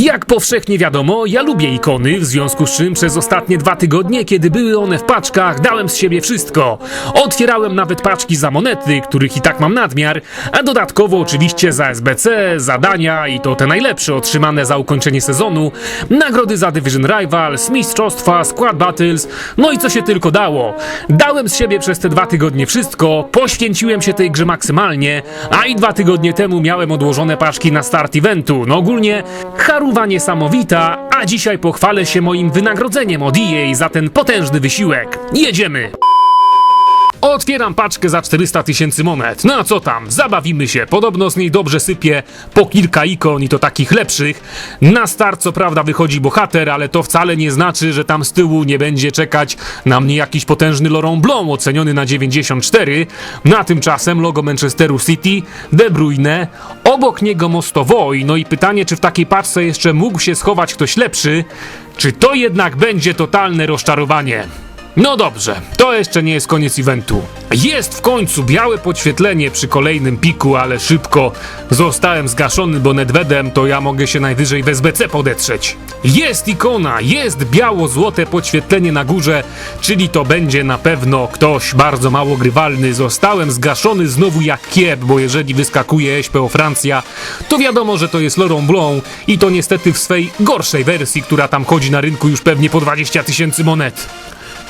Jak powszechnie wiadomo, ja lubię ikony, w związku z czym przez ostatnie dwa tygodnie, kiedy były one w paczkach, dałem z siebie wszystko. Otwierałem nawet paczki za monety, których i tak mam nadmiar, a dodatkowo oczywiście za SBC, zadania i to te najlepsze otrzymane za ukończenie sezonu, nagrody za Division Rivals, mistrzostwa, Squad Battles, no i co się tylko dało. Dałem z siebie przez te dwa tygodnie wszystko, poświęciłem się tej grze maksymalnie, a i dwa tygodnie temu miałem odłożone paczki na start eventu. No ogólnie charuwa niesamowita, a dzisiaj pochwalę się moim wynagrodzeniem od EA za ten potężny wysiłek. Jedziemy! Otwieram paczkę za 400 tysięcy monet. No a co tam? Zabawimy się. Podobno z niej dobrze sypie po kilka ikon i to takich lepszych. Na start co prawda wychodzi bohater, ale to wcale nie znaczy, że tam z tyłu nie będzie czekać na mnie jakiś potężny Laurent Blanc oceniony na 94. Na tymczasem logo Manchesteru City, De Bruyne, obok niego Mostowoi. No i pytanie, czy w takiej paczce jeszcze mógł się schować ktoś lepszy? Czy to jednak będzie totalne rozczarowanie? No dobrze, to jeszcze nie jest koniec eventu. Jest w końcu białe podświetlenie przy kolejnym piku, ale szybko zostałem zgaszony, bo Nedvedem to ja mogę się najwyżej w SBC podetrzeć. Jest ikona, jest biało-złote podświetlenie na górze, czyli to będzie na pewno ktoś bardzo mało grywalny. Zostałem zgaszony znowu jak kiep, bo jeżeli wyskakuje SPO Francja, to wiadomo, że to jest Laurent Blanc i to niestety w swej gorszej wersji, która tam chodzi na rynku już pewnie po 20 tysięcy monet.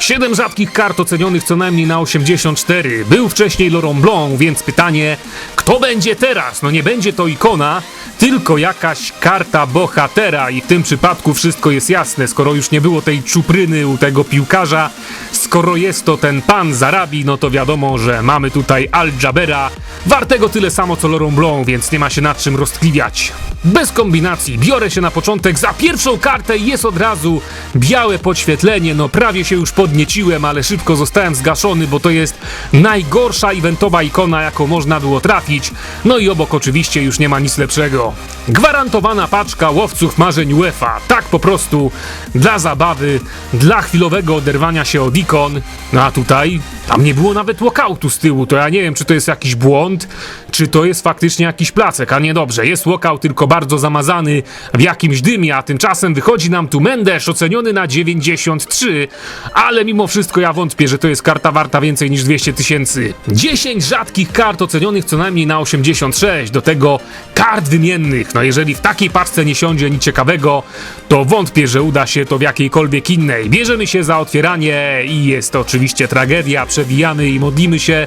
Siedem rzadkich kart ocenionych co najmniej na 84. Był wcześniej Laurent Blanc, więc pytanie, kto będzie teraz? No nie będzie to ikona, tylko jakaś karta bohatera i w tym przypadku wszystko jest jasne, skoro już nie było tej czupryny u tego piłkarza, skoro jest to ten pan z Arabii, no to wiadomo, że mamy tutaj Al Jabera, wartego tyle samo co Laurent Blanc, więc nie ma się nad czym roztkliwiać. Bez kombinacji, biorę się na początek za pierwszą kartę i jest od razu białe podświetlenie, no prawie się już podnieciłem, ale szybko zostałem zgaszony, bo to jest najgorsza eventowa ikona, jaką można było trafić, no i obok oczywiście już nie ma nic lepszego. Gwarantowana paczka łowców marzeń UEFA, tak po prostu, dla zabawy, dla chwilowego oderwania się od ikon, no a tutaj, tam nie było nawet walkoutu z tyłu, to ja nie wiem, czy to jest jakiś błąd, czy to jest faktycznie jakiś placek, a nie dobrze, jest walkout tylko bardzo zamazany w jakimś dymie, a tymczasem wychodzi nam tu Mendes oceniony na 93, ale mimo wszystko ja wątpię, że to jest karta warta więcej niż 200 tysięcy. 10 rzadkich kart ocenionych co najmniej na 86, do tego kart wymiennych. No jeżeli w takiej paczce nie siądzie nic ciekawego, to wątpię, że uda się to w jakiejkolwiek innej. Bierzemy się za otwieranie i jest to oczywiście tragedia, przewijamy i modlimy się,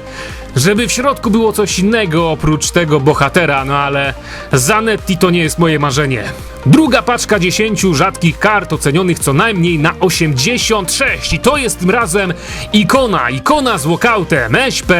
żeby w środku było coś innego oprócz tego bohatera, no ale Zanetti to nie jest moje marzenie. Druga paczka 10 rzadkich kart ocenionych co najmniej na 86 i to jest tym razem ikona, ikona z walkoutem, SP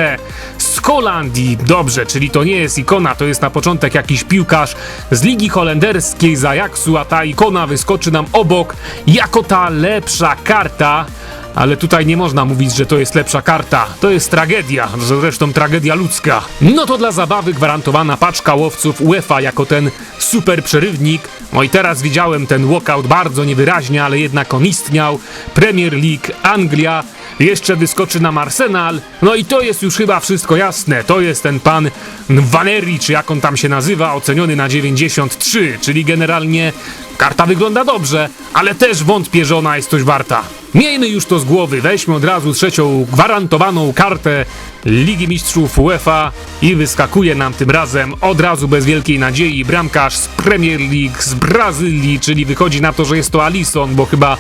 z Holandii. Dobrze, czyli to nie jest ikona, to jest na początek jakiś piłkarz z Ligi Holenderskiej z Ajaxu, a ta ikona wyskoczy nam obok jako ta lepsza karta. Ale tutaj nie można mówić, że to jest lepsza karta. To jest tragedia, zresztą tragedia ludzka. No to dla zabawy gwarantowana paczka łowców UEFA jako ten super przerywnik. No i teraz widziałem ten walkout bardzo niewyraźnie, ale jednak on istniał. Premier League, Anglia, jeszcze wyskoczy nam Arsenal. No i to jest już chyba wszystko jasne. To jest ten pan Vaneri, czy jak on tam się nazywa, oceniony na 93, czyli generalnie karta wygląda dobrze, ale też wątpię, że ona jest coś warta. Miejmy już to z głowy, weźmy od razu trzecią gwarantowaną kartę Ligi Mistrzów UEFA i wyskakuje nam tym razem od razu bez wielkiej nadziei bramkarz z Premier League z Brazylii, czyli wychodzi na to, że jest to Alisson, bo chyba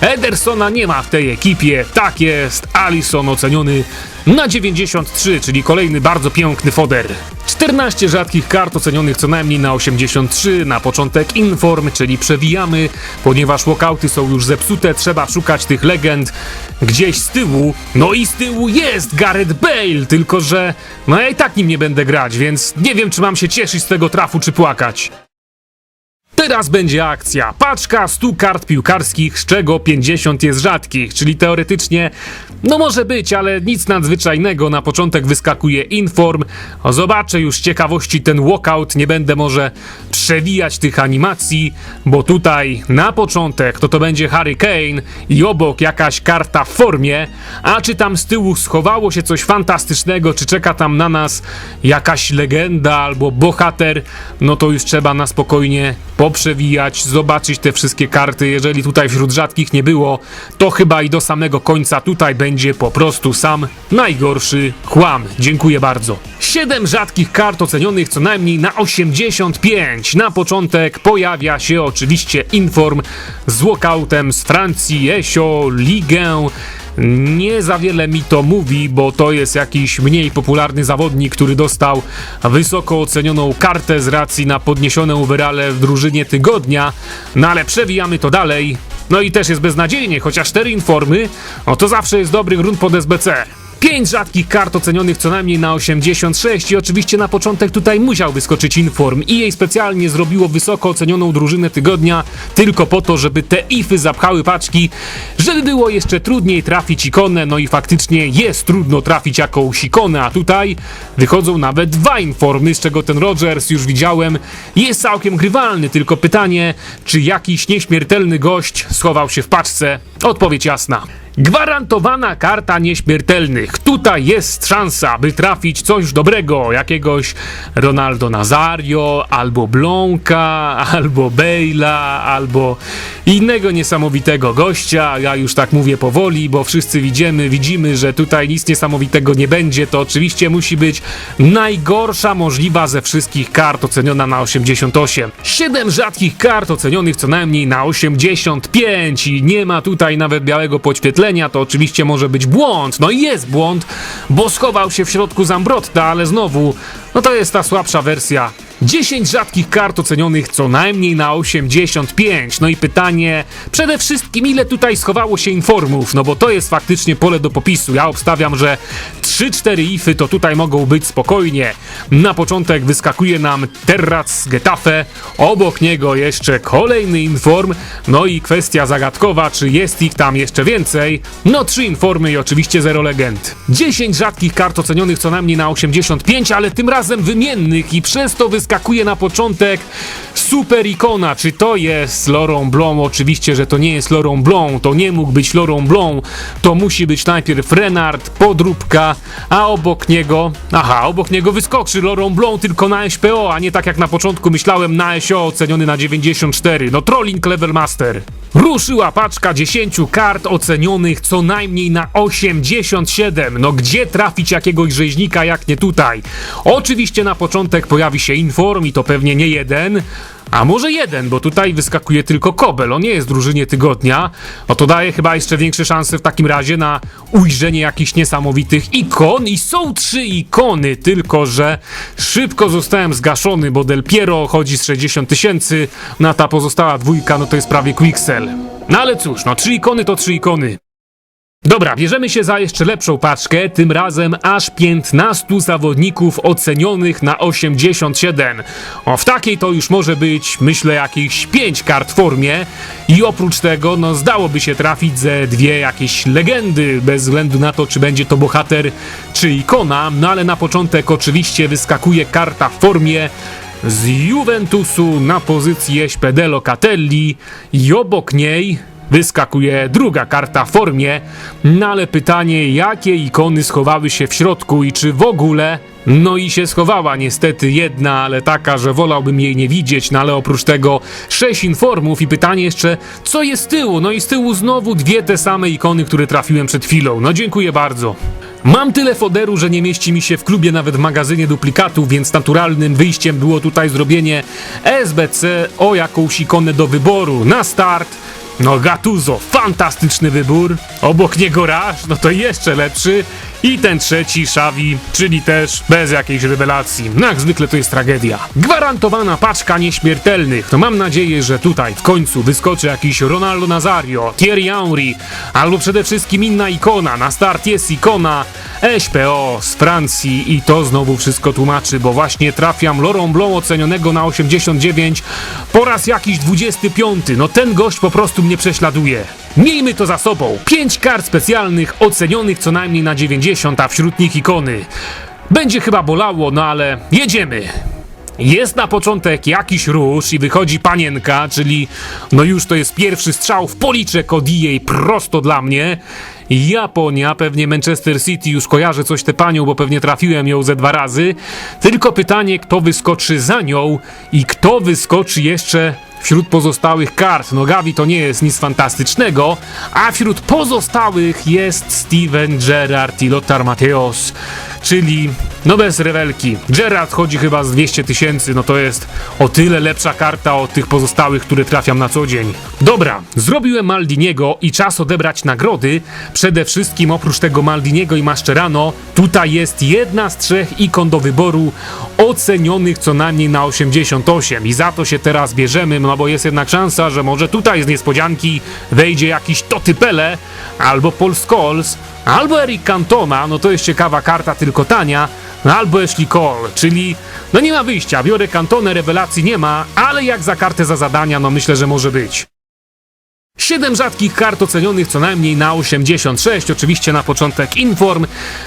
Edersona nie ma w tej ekipie. Tak jest, Alisson oceniony na 93, czyli kolejny bardzo piękny foder. 14 rzadkich kart ocenionych co najmniej na 83, na początek inform, czyli przewijamy, ponieważ walkouty są już zepsute, trzeba szukać tych legend gdzieś z tyłu. No i z tyłu jest Gareth Bale, tylko że no ja i tak nim nie będę grać, więc nie wiem czy mam się cieszyć z tego trafu czy płakać. Teraz będzie akcja. Paczka 100 kart piłkarskich, z czego 50 jest rzadkich, czyli teoretycznie, no może być, ale nic nadzwyczajnego. Na początek wyskakuje inform. O, zobaczę już z ciekawości ten walkout, nie będę może przewijać tych animacji, bo tutaj na początek to to będzie Harry Kane i obok jakaś karta w formie, a czy tam z tyłu schowało się coś fantastycznego, czy czeka tam na nas jakaś legenda albo bohater, no to już trzeba na spokojnie po poprzewijać, zobaczyć te wszystkie karty. Jeżeli tutaj wśród rzadkich nie było, to chyba i do samego końca tutaj będzie po prostu sam najgorszy chłam. Dziękuję bardzo. 7 rzadkich kart ocenionych co najmniej na 85. Na początek pojawia się oczywiście Inform z walkoutem z Francji, Esio, Ligę. Nie za wiele mi to mówi, bo to jest jakiś mniej popularny zawodnik, który dostał wysoko ocenioną kartę z racji na podniesione overale w drużynie tygodnia. No ale przewijamy to dalej. No i też jest beznadziejnie, chociaż 4 informy, no to zawsze jest dobry grunt pod SBC. 5 rzadkich kart ocenionych co najmniej na 86 i oczywiście na początek tutaj musiał wyskoczyć Inform i jej specjalnie zrobiło wysoko ocenioną drużynę tygodnia tylko po to, żeby te ify zapchały paczki, żeby było jeszcze trudniej trafić ikonę, no i faktycznie jest trudno trafić jakąś ikonę, a tutaj wychodzą nawet dwa Informy, z czego ten Rogers już widziałem jest całkiem grywalny, tylko pytanie, czy jakiś nieśmiertelny gość schował się w paczce? Odpowiedź jasna. Gwarantowana karta nieśmiertelnych. Tutaj jest szansa, by trafić coś dobrego, jakiegoś Ronaldo Nazario, albo Blonka, albo Bale'a, albo innego niesamowitego gościa. Ja już tak mówię powoli, bo wszyscy widzimy, widzimy, że tutaj nic niesamowitego nie będzie. To oczywiście musi być najgorsza możliwa ze wszystkich kart oceniona na 88. 7 rzadkich kart ocenionych co najmniej na 85 i nie ma tutaj nawet białego podświetlenia, to oczywiście może być błąd. No i jest błąd, bo schował się w środku Zambrotta, ale znowu, no to jest ta słabsza wersja. 10 rzadkich kart ocenionych co najmniej na 85. No i pytanie, przede wszystkim ile tutaj schowało się informów, no bo to jest faktycznie pole do popisu. Ja obstawiam, że 3-4 ify to tutaj mogą być spokojnie. Na początek wyskakuje nam Terrac z Getafe, obok niego jeszcze kolejny inform, no i kwestia zagadkowa, czy jest ich tam jeszcze więcej. No 3 informy i oczywiście 0 legend. 10 rzadkich kart ocenionych co najmniej na 85, ale tym razem wymiennych i przez to wyskakuje na początek super ikona. Czy to jest Laurent Blanc? Oczywiście, że to nie jest Laurent Blanc, to nie mógł być Laurent Blanc, to musi być najpierw Renard, podróbka, a obok niego, aha, obok niego wyskoczy Laurent Blanc tylko na SPO, a nie tak jak na początku myślałem na SO oceniony na 94. No trolling level master. Ruszyła paczka 10 kart ocenionych co najmniej na 87. No gdzie trafić jakiegoś rzeźnika jak nie tutaj? Oczywiście na początek pojawi się inform i to pewnie nie jeden, a może jeden, bo tutaj wyskakuje tylko Kobel, on nie jest drużynie tygodnia. No to daje chyba jeszcze większe szanse w takim razie na ujrzenie jakichś niesamowitych ikon. I są trzy ikony, tylko że szybko zostałem zgaszony, bo Del Piero chodzi z 60 tysięcy, na ta pozostała dwójka, no to jest prawie Quixel. No ale cóż, no trzy ikony to trzy ikony. Dobra, bierzemy się za jeszcze lepszą paczkę, tym razem aż 15 zawodników ocenionych na 87. O, w takiej to już może być, myślę, jakieś 5 kart w formie. I oprócz tego, no zdałoby się trafić ze dwie jakieś legendy, bez względu na to, czy będzie to bohater, czy ikona, no ale na początek oczywiście wyskakuje karta w formie z Juventusu na pozycję SPD Locatelli i obok niej Wyskakuje druga karta w formie, no ale pytanie, jakie ikony schowały się w środku i czy w ogóle? No i się schowała niestety jedna, ale taka, że wolałbym jej nie widzieć, no ale oprócz tego sześć informów i pytanie jeszcze, co jest z tyłu? No i z tyłu znowu dwie te same ikony, które trafiłem przed chwilą. No dziękuję bardzo. Mam tyle foderu, że nie mieści mi się w klubie nawet w magazynie duplikatów, więc naturalnym wyjściem było tutaj zrobienie SBC o jakąś ikonę do wyboru. Na start no Gattuso, fantastyczny wybór. Obok niego Rasz, no to jeszcze lepszy. I ten trzeci, Xavi, czyli też bez jakiejś rewelacji. No jak zwykle to jest tragedia. Gwarantowana paczka nieśmiertelnych. To mam nadzieję, że tutaj w końcu wyskoczy jakiś Ronaldo Nazario, Thierry Henry, albo przede wszystkim inna ikona. Na start jest ikona SPO z Francji i to znowu wszystko tłumaczy, bo właśnie trafiam Laurent Blanc ocenionego na 89 po raz jakiś 25. No ten gość po prostu mnie prześladuje. Miejmy to za sobą. 5 kart specjalnych ocenionych co najmniej na 90, a wśród nich ikony. Będzie chyba bolało, no ale jedziemy. Jest na początek jakiś róż i wychodzi panienka, czyli no już to jest pierwszy strzał w policzek od EA prosto dla mnie. Japonia, pewnie Manchester City, już kojarzę coś tę panią, bo pewnie trafiłem ją ze dwa razy. Tylko pytanie, kto wyskoczy za nią i kto wyskoczy jeszcze wśród pozostałych kart. No Gavi to nie jest nic fantastycznego, a wśród pozostałych jest Steven Gerrard i Lothar Matthäus, czyli no bez rewelki. Gerrard chodzi chyba z 200 tysięcy, no to jest o tyle lepsza karta od tych pozostałych, które trafiam na co dzień. Dobra, zrobiłem Maldiniego i czas odebrać nagrody. Przede wszystkim oprócz tego Maldiniego i Mascherano, tutaj jest jedna z trzech ikon do wyboru ocenionych co najmniej na 88 i za to się teraz bierzemy, no bo jest jednak szansa, że może tutaj z niespodzianki wejdzie jakiś Toty Pele albo Paul Scholes, albo Eric Cantona, no to jest ciekawa karta, tylko tania, no albo Ashley Cole, czyli no nie ma wyjścia, biorę Cantonę, rewelacji nie ma, ale jak za kartę za zadania, no myślę, że może być. 7 rzadkich kart ocenionych co najmniej na 86, oczywiście na początek inform.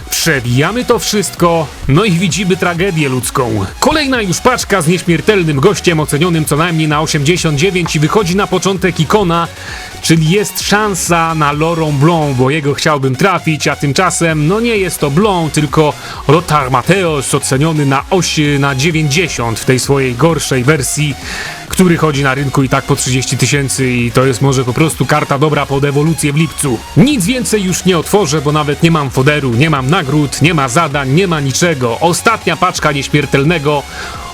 Przebijamy to wszystko, no i widzimy tragedię ludzką. Kolejna już paczka z nieśmiertelnym gościem ocenionym co najmniej na 89 i wychodzi na początek ikona, czyli jest szansa na Laurent Blanc, bo jego chciałbym trafić, a tymczasem no nie jest to Blanc, tylko Lothar Matthäus oceniony na 8, na 90 w tej swojej gorszej wersji który chodzi na rynku i tak po 30 tysięcy i to jest może po prostu karta dobra pod ewolucję w lipcu. Nic więcej już nie otworzę, bo nawet nie mam foderu, nie mam nagród, nie ma zadań, nie ma niczego. Ostatnia paczka nieśmiertelnego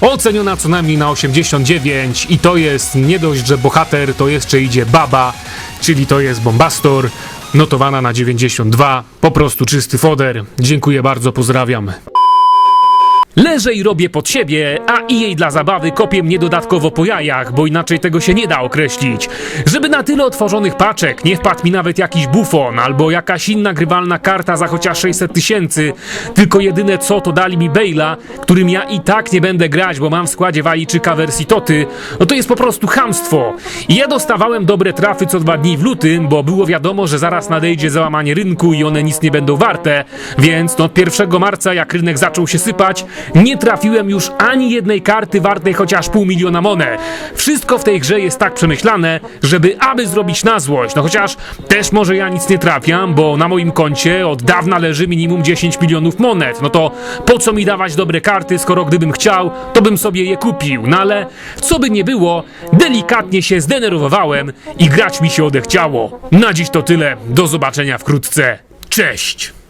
oceniona co najmniej na 89 i to jest nie dość, że bohater, to jeszcze idzie baba, czyli to jest bombastor, notowana na 92, po prostu czysty foder. Dziękuję bardzo, pozdrawiam. Leżę i robię pod siebie, a i jej dla zabawy kopie mnie dodatkowo po jajach, bo inaczej tego się nie da określić. Żeby na tyle otworzonych paczek nie wpadł mi nawet jakiś bufon albo jakaś inna grywalna karta za chociaż 600 tysięcy, tylko jedyne co to dali mi Bale'a, którym ja i tak nie będę grać, bo mam w składzie Walijczyka wersji Toty, no to jest po prostu chamstwo. I ja dostawałem dobre trafy co dwa dni w lutym, bo było wiadomo, że zaraz nadejdzie załamanie rynku i one nic nie będą warte, więc no od 1 marca jak rynek zaczął się sypać, nie trafiłem już ani jednej karty wartej chociaż pół miliona monet. Wszystko w tej grze jest tak przemyślane, żeby aby zrobić na złość. No chociaż też może ja nic nie trafiam, bo na moim koncie od dawna leży minimum 10 milionów monet. No to po co mi dawać dobre karty, skoro gdybym chciał, to bym sobie je kupił. No ale co by nie było, delikatnie się zdenerwowałem i grać mi się odechciało. Na dziś to tyle. Do zobaczenia wkrótce. Cześć!